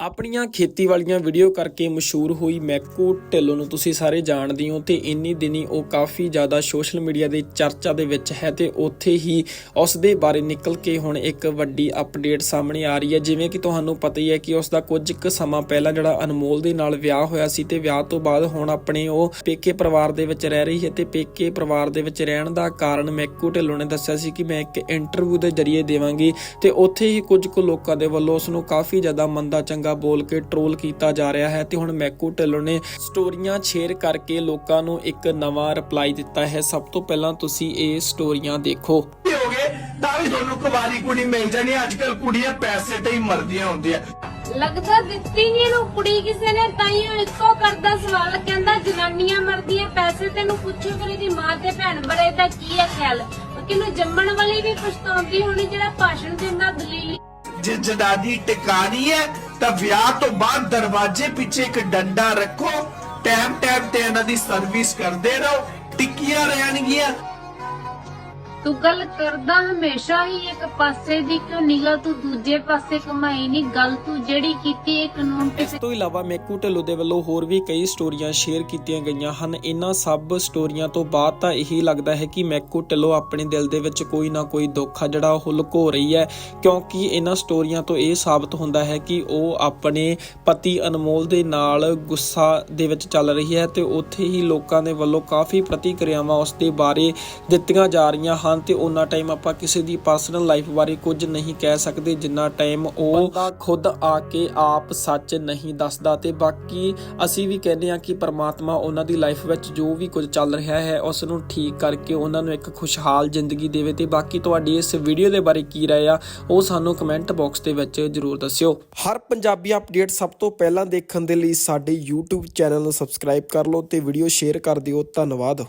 ਆਪਣੀਆਂ ਖੇਤੀ ਵਾਲੀਆਂ ਵੀਡੀਓ ਕਰਕੇ ਮਸ਼ਹੂਰ ਹੋਈ ਮੈਕੋ ਢਿੱਲੋਂ ਨੂੰ ਤੁਸੀਂ ਸਾਰੇ ਜਾਣਦੇ ਹੋ ਤੇ ਇੰਨੀ ਦਿਨੀ ਉਹ ਕਾਫੀ ਜ਼ਿਆਦਾ ਸੋਸ਼ਲ ਮੀਡੀਆ ਦੇ ਚਰਚਾ ਦੇ ਵਿੱਚ ਹੈ ਤੇ ਉੱਥੇ ਹੀ ਉਸ ਦੇ ਬਾਰੇ ਨਿਕਲ ਕੇ ਹੁਣ ਇੱਕ ਵੱਡੀ ਅਪਡੇਟ ਸਾਹਮਣੇ ਆ ਰਹੀ ਹੈ। ਜਿਵੇਂ ਕਿ ਤੁਹਾਨੂੰ ਪਤਾ ਹੀ ਹੈ ਕਿ ਉਸ ਦਾ ਕੁਝ ਕੁ ਸਮਾਂ ਪਹਿਲਾਂ ਜਿਹੜਾ ਅਨਮੋਲ ਦੇ ਨਾਲ ਵਿਆਹ ਹੋਇਆ ਸੀ ਤੇ ਵਿਆਹ ਤੋਂ ਬਾਅਦ ਹੁਣ ਆਪਣੇ ਉਹ ਪੇਕੇ ਪਰਿਵਾਰ ਦੇ ਵਿੱਚ ਰਹਿ ਰਹੀ ਹੈ ਤੇ ਪੇਕੇ ਪਰਿਵਾਰ ਦੇ ਵਿੱਚ ਰਹਿਣ ਦਾ ਕਾਰਨ ਮੈਕੋ ਢਿੱਲੋਂ ਨੇ ਦੱਸਿਆ ਸੀ ਕਿ ਮੈਂ ਇੱਕ ਇੰਟਰਵਿਊ ਦੇ ਜ਼ਰੀਏ ਦੇਵਾਂਗੀ ਤੇ ਉੱਥੇ ਹੀ ਕੁਝ ਕੁ ਲੋਕਾਂ ਦੇ ਵੱਲੋਂ ਉਸ ਨੂੰ ਕਾਫੀ ਜ਼ਿਆਦਾ ਮੰਦਾ ਚੰਗਾ ਬੋਲ ਕੇ ਟ੍ਰੋਲ ਕੀਤਾ ਜਾ ਰਿਹਾ ਹੈ ਤੇ ਹੁਣ ਮੈਕੋ ਢਿੱਲੋਂ ਨੇ ਸਟੋਰੀਆਂ ਸ਼ੇਅਰ ਕਰਕੇ ਲੋਕਾਂ ਨੂੰ ਇੱਕ ਨਵਾਂ ਰਿਪਲਾਈ ਦਿੱਤਾ ਹੈ। ਸਭ ਤੋਂ ਪਹਿਲਾਂ ਤੁਸੀਂ ਇਹ ਸਟੋਰੀਆਂ ਦੇਖੋ। ਵੀ ਹੋ ਗਏ? ਤਾਂ ਵੀ ਤੁਹਾਨੂੰ ਕੁਵਾਰੀ ਕੁੜੀ ਮਿਲ ਜਾਣੀ ਅੱਜ ਕੱਲ ਕੁੜੀਆਂ ਪੈਸੇ ਤੇ ਹੀ ਮਰਦੀਆਂ ਹੁੰਦੀਆਂ। ਲੱਗਦਾ ਦਿੱਤੀ ਨਹੀਂ ਇਹਨੂੰ ਕੁੜੀ ਕਿਸੇ ਨੇ ਤਾਈਓ ਇੱਕੋ ਕਰਦਾ ਸਵਾਲ ਕਹਿੰਦਾ ਜਨਾਨੀਆਂ ਮਰਦੀਆਂ ਪੈਸੇ ਤੈਨੂੰ ਪੁੱਛੋ ਕਿ ਇਹਦੀ ਮਾਂ ਤੇ ਭੈਣ ਬੜੇ ਦਾ ਕੀ ਹੈ ਖਿਆਲ? ਕਿਨੂੰ ਜੰਮਣ ਵਾਲੀ ਵੀ ਪਛਤਾਉਂਦੀ ਹੋਣੀ ਜਿਹੜਾ ਭਾਸ਼ਣ ਦਿੰਦਾ ਦਲੀਲ? ਜੇ ਜਨਾਨੀ ਟਿਕਾਣੀ ਹੈ ਤਾਂ ਵਿਆਹ ਤੋਂ ਬਾਅਦ ਦਰਵਾਜ਼ੇ ਪਿੱਛੇ ਇੱਕ ਡੰਡਾ ਰੱਖੋ ਟਾਈਮ ਟਾਈਮ ਤੇ ਇਹਨਾਂ ਦੀ ਸਰਵਿਸ ਕਰਦੇ ਰਹੋ, ਟਿੱਕੀਆਂ ਰਹਿਣਗੀਆਂ। ਤੂੰ ਗੱਲ ਕਰਦਾ ਹਮੇਸ਼ਾ ਹੀ ਇੱਕ ਪਾਸੇ ਦੀ ਕਿਉਂ ਨਿਗਲ ਤੂੰ ਦੂਜੇ ਪਾਸੇ ਕਮਾਈ ਨਹੀਂ ਗੱਲ ਤੂੰ ਜਿਹੜੀ ਕੀਤੀ ਇਹ ਕਾਨੂੰਨ ਤੇ ਇਸ ਤੋਂ ਇਲਾਵਾ ਮੈਕੂ ਢਿੱਲੋਂ ਦੇ ਵੱਲੋਂ ਹੋਰ ਵੀ ਕਈ ਸਟੋਰੀਆਂ ਸ਼ੇਅਰ ਕੀਤੀਆਂ ਗਈਆਂ ਹਨ। ਇਹਨਾਂ ਸਭ ਸਟੋਰੀਆਂ ਤੋਂ ਬਾਅਦ ਤਾਂ ਇਹੀ ਲੱਗਦਾ ਹੈ ਕਿ ਮੈਕੂ ਢਿੱਲੋਂ ਆਪਣੇ ਦਿਲ ਦੇ ਵਿੱਚ ਕੋਈ ਨਾ ਕੋਈ ਦੁੱਖ ਆ ਜਿਹੜਾ ਉਹ ਲੁਕੋ ਰਹੀ ਹੈ। ਕਿਉਂਕਿ ਇਹਨਾਂ ਸਟੋਰੀਆਂ ਤੋਂ ਇਹ ਸਾਬਤ ਹੁੰਦਾ ਹੈ ਕਿ ਉਹ ਆਪਣੇ ਪਤੀ ਅਨਮੋਲ ਦੇ ਨਾਲ ਗੁੱਸਾ ਦੇ ਵਿੱਚ ਚੱਲ ਰਹੀ ਹੈ ਤੇ ਉੱਥੇ ਹੀ ਲੋਕਾਂ ਦੇ ਵੱਲੋਂ ਕਾਫੀ ਪ੍ਰਤੀਕਿਰਿਆਵਾਂ ਉਸ ਦੇ ਬਾਰੇ ਦਿੱਤੀਆਂ ਜਾ ਰਹੀਆਂ ਹਨ। ਤੇ ਉਹਨਾਂ ਟਾਈਮ ਆਪਾਂ ਕਿਸੇ ਦੀ ਪਰਸਨਲ ਲਾਈਫ ਬਾਰੇ ਕੁਝ ਨਹੀਂ ਕਹਿ ਸਕਦੇ ਜਿੰਨਾ ਟਾਈਮ ਉਹ ਬੰਦਾ ਖੁਦ ਆ ਕੇ ਆਪ ਸੱਚ ਨਹੀਂ ਦੱਸਦਾ। ਤੇ ਬਾਕੀ ਅਸੀਂ ਵੀ ਕਹਿੰਦੇ ਹਾਂ ਕਿ ਪਰਮਾਤਮਾ ਉਹਨਾਂ ਦੀ ਲਾਈਫ ਵਿੱਚ ਜੋ ਵੀ ਕੁਝ ਚੱਲ ਰਿਹਾ ਹੈ ਉਸ ਨੂੰ ਠੀਕ ਕਰਕੇ ਉਹਨਾਂ ਨੂੰ ਇੱਕ ਖੁਸ਼ਹਾਲ ਜ਼ਿੰਦਗੀ ਦੇਵੇ। ਤੇ ਬਾਕੀ ਤੁਹਾਡੀ ਇਸ ਵੀਡੀਓ ਦੇ ਬਾਰੇ ਕੀ ਰਾਏ ਆ ਉਹ ਸਾਨੂੰ ਕਮੈਂਟ ਬਾਕਸ ਦੇ ਵਿੱਚ ਜਰੂਰ ਦੱਸਿਓ। ਹਰ ਪੰਜਾਬੀ ਅਪਡੇਟ ਸਭ ਤੋਂ ਪਹਿਲਾਂ ਦੇਖਣ ਦੇ ਲਈ ਸਾਡੇ YouTube ਚੈਨਲ ਨੂੰ ਸਬਸਕ੍ਰਾਈਬ ਕਰ ਲਓ ਤੇ ਵੀਡੀਓ ਸ਼ੇਅਰ ਕਰ ਦਿਓ। ਧੰਨਵਾਦ।